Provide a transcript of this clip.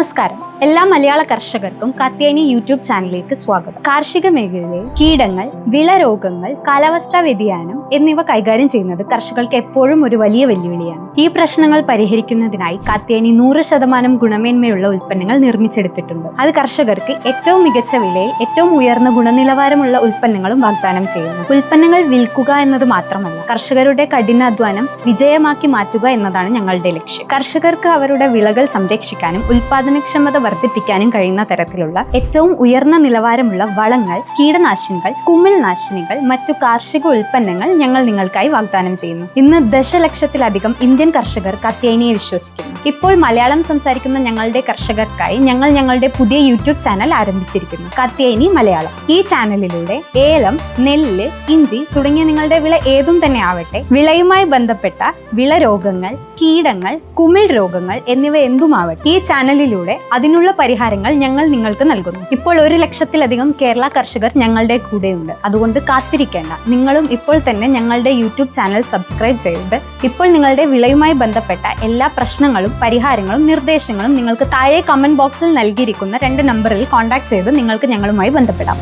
നമസ്കാരം. എല്ലാ മലയാള കർഷകർക്കും കത്യാനി യൂട്യൂബ് ചാനലിലേക്ക് സ്വാഗതം. കാർഷിക മേഖലയിലെ കീടങ്ങൾ വിളരോഗങ്ങൾ കാലാവസ്ഥാ വ്യതിയാനം എന്നിവ കൈകാര്യം ചെയ്യുന്നത് കർഷകർക്ക് എപ്പോഴും ഒരു വലിയ വെല്ലുവിളിയാണ്. ഈ പ്രശ്നങ്ങൾ പരിഹരിക്കുന്നതിനായി കാത്യായനി നൂറ് ശതമാനം ഗുണമേന്മയുള്ള ഉൽപ്പന്നങ്ങൾ നിർമ്മിച്ചെടുത്തിട്ടുണ്ട്. അത് കർഷകർക്ക് ഏറ്റവും മികച്ച വിലയിൽ ഏറ്റവും ഉയർന്ന ഗുണനിലവാരമുള്ള ഉൽപ്പന്നങ്ങളും വാഗ്ദാനം ചെയ്യുന്നു. ഉൽപ്പന്നങ്ങൾ വിൽക്കുക എന്നത് മാത്രമല്ല കർഷകരുടെ കഠിനാധ്വാനം വിജയമാക്കി മാറ്റുക എന്നതാണ് ഞങ്ങളുടെ ലക്ഷ്യം. കർഷകർക്ക് അവരുടെ വിളകൾ സംരക്ഷിക്കാനും ഉൽപാദനക്ഷമത വർദ്ധിപ്പിക്കാനും കഴിയുന്ന തരത്തിലുള്ള ഏറ്റവും ഉയർന്ന നിലവാരമുള്ള വളങ്ങൾ കീടനാശിനികൾ കുമിൾനാശിനികൾ മറ്റു കാർഷിക ഉൽപ്പന്നങ്ങൾ ഞങ്ങൾ നിങ്ങൾക്കായി വാഗ്ദാനം ചെയ്യുന്നു. ഇന്ന് ദശലക്ഷത്തിലധികം ഇന്ത്യൻ കർഷകർ കത്യേനിയെ വിശ്വസിക്കുന്നു. ഇപ്പോൾ മലയാളം സംസാരിക്കുന്ന ഞങ്ങളുടെ കർഷകർക്കായി ഞങ്ങൾ ഞങ്ങളുടെ പുതിയ യൂട്യൂബ് ചാനൽ ആരംഭിച്ചിരിക്കുന്നു. കത്യേനി മലയാളം. ഈ ചാനലിലൂടെ ഏലം നെല്ല് ഇഞ്ചി തുടങ്ങിയ നിങ്ങളുടെ വിള ഏതും തന്നെ ആവട്ടെ വിളയുമായി ബന്ധപ്പെട്ട വിള രോഗങ്ങൾ കീടങ്ങൾ കുമിൾ രോഗങ്ങൾ എന്നിവ എന്തുമാവട്ടെ ഈ ചാനലിലൂടെ അതിനുള്ള പരിഹാരങ്ങൾ ഞങ്ങൾ നിങ്ങൾക്ക് നൽകുന്നു. ഇപ്പോൾ ഒരു ലക്ഷത്തിലധികം കേരള കർഷകർ ഞങ്ങളുടെ കൂടെയുണ്ട്. അതുകൊണ്ട് കാത്തിരിക്കേണ്ട. നിങ്ങളും ഇപ്പോൾ തന്നെ ഞങ്ങളുടെ യൂട്യൂബ് ചാനൽ സബ്സ്ക്രൈബ് ചെയ്തിട്ട് ഇപ്പോൾ നിങ്ങളുടെ വിളയുമായി ബന്ധപ്പെട്ട എല്ലാ പ്രശ്നങ്ങളും പരിഹാരങ്ങളും നിർദ്ദേശങ്ങളും നിങ്ങൾക്ക് താഴെ കമന്റ് ബോക്സിൽ നൽകിയിരിക്കുന്ന രണ്ട് നമ്പറിൽ കോൺടാക്ട് ചെയ്ത് നിങ്ങൾക്ക് ഞങ്ങളുമായി ബന്ധപ്പെടാം.